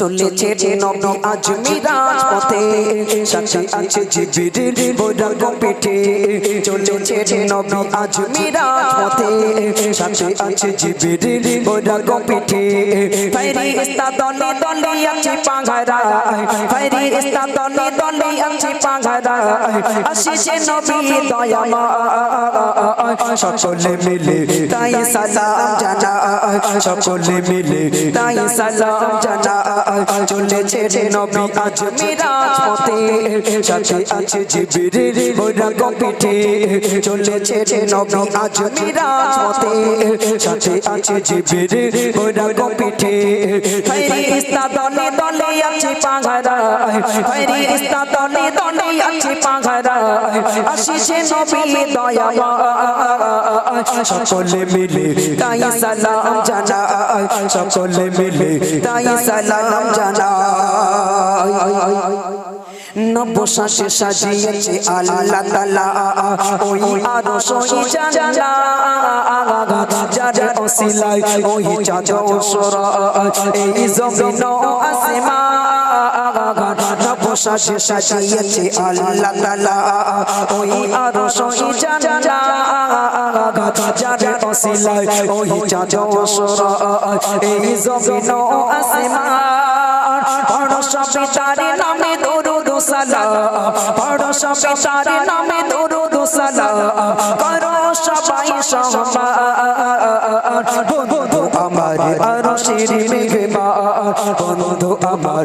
চলেছে নবী আজ মিরাজ পথে সাথে আছে জিবিরিল বোরাক পিঠে চলেছে নবী আজ মিরাজ পথে সাথে আছে জিবিরিল বোরাক পিঠে ফেরেশতা দলে দলে আছে পাহারা ফেরেশতা দলে দলে আছে পাহারা আসিছে নবী দয়াময় সকলে মিলে তাই সালাম জানা সকলে মিলে তাই সালাম জানা চলেছে নবী, আজ মিরাজ পথে সাথে আছে জিবরিল, ওরা কপিঠে চলেছে নবী, আজ মিরাজ পথে সাথে আছে জিবরিল, ওরা কপিঠে ফেরেশতা দলে দলে আছে পাহারা ফেরেশতা দলে দলে আছে পাহারা আসিছে নবী দয়াময়। সকলে মিলে তাই সালাম জানা সকলে মিলে তাই সালাম জানা নবশাসে সাজিয়েছে আল্লাহ তালা ওই আরও সই জানা ওই চাঁদ সরা এই জমিন আসমা। নবশাসে সাজিয়েছে আল্লাহ তালা ওই আরও জানা যারে অসিলাই ওই চাঁদ সরা এই জমিন আসমা। পড়ো নামে দরুদ সালাম পড়ো সবে তারে নামে দরুদ সালাম করো সবাই সম্মান বন্ধু আমার আরও শিরি মেঘে বন্ধু আমার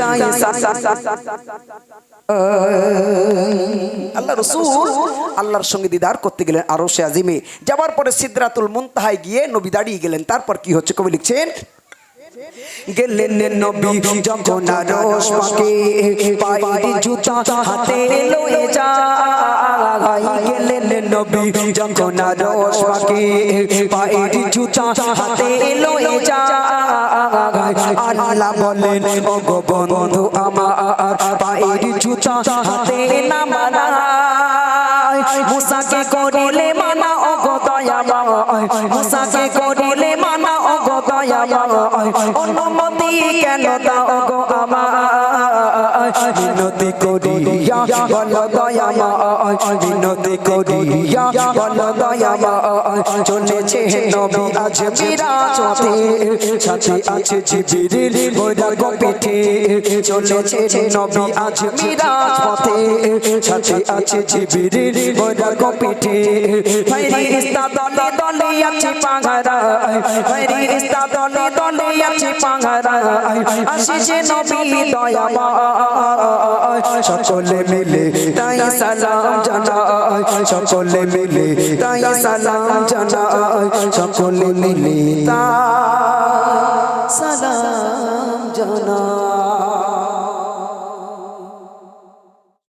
তাই আল্লাহ রসুল আল্লাহর সঙ্গে দিদার করতে গেলেন আরও সে আজিমে। যাওয়ার পরে সিদ্রাতুল মুনতাহায় গিয়ে নবী দাঁড়িয়ে গেলেন। তারপর কি হচ্ছে কবি লিখছেন? গেলেন নবী যখন আরশ পাকে পায়ে জুতা হাতে লয়ে যায়। গেলেন নবী যখন আরশ পাকে পায়ে জুতা হাতে লয়ে যায়। আল্লাহ বলেন ও গো বন্ধু আমার পায়ে জুতা হাতে না মানায়। মুসাকে করিলে মানা ও গো দয়াময়। মুসাকে করিলে মানা ও গো দয়াময়। অনুমতি কেন দাও গো আমার? বিনতি করিয়া বল দয়াময় বিনতি করিয়া বল দয়াময় চলেছে নবী, আজ মিরাজ সাথে আছে জিবিরিল ওরা কপিঠে চলেছে নবী, আজ মিরাজ সাথে আছে জিবিরিল ওরা কপিঠে ফেরেশতা দলে দলে আছে পাহারা। ফেরেশতা দলে দলে আছে পাহারা। আসিছে নবী দয়াময় সকলে মিলে তাই সালাম জানাই। সকলে মিলে তাই সালাম জানাই। সকলে মিলে সালাম জানাই।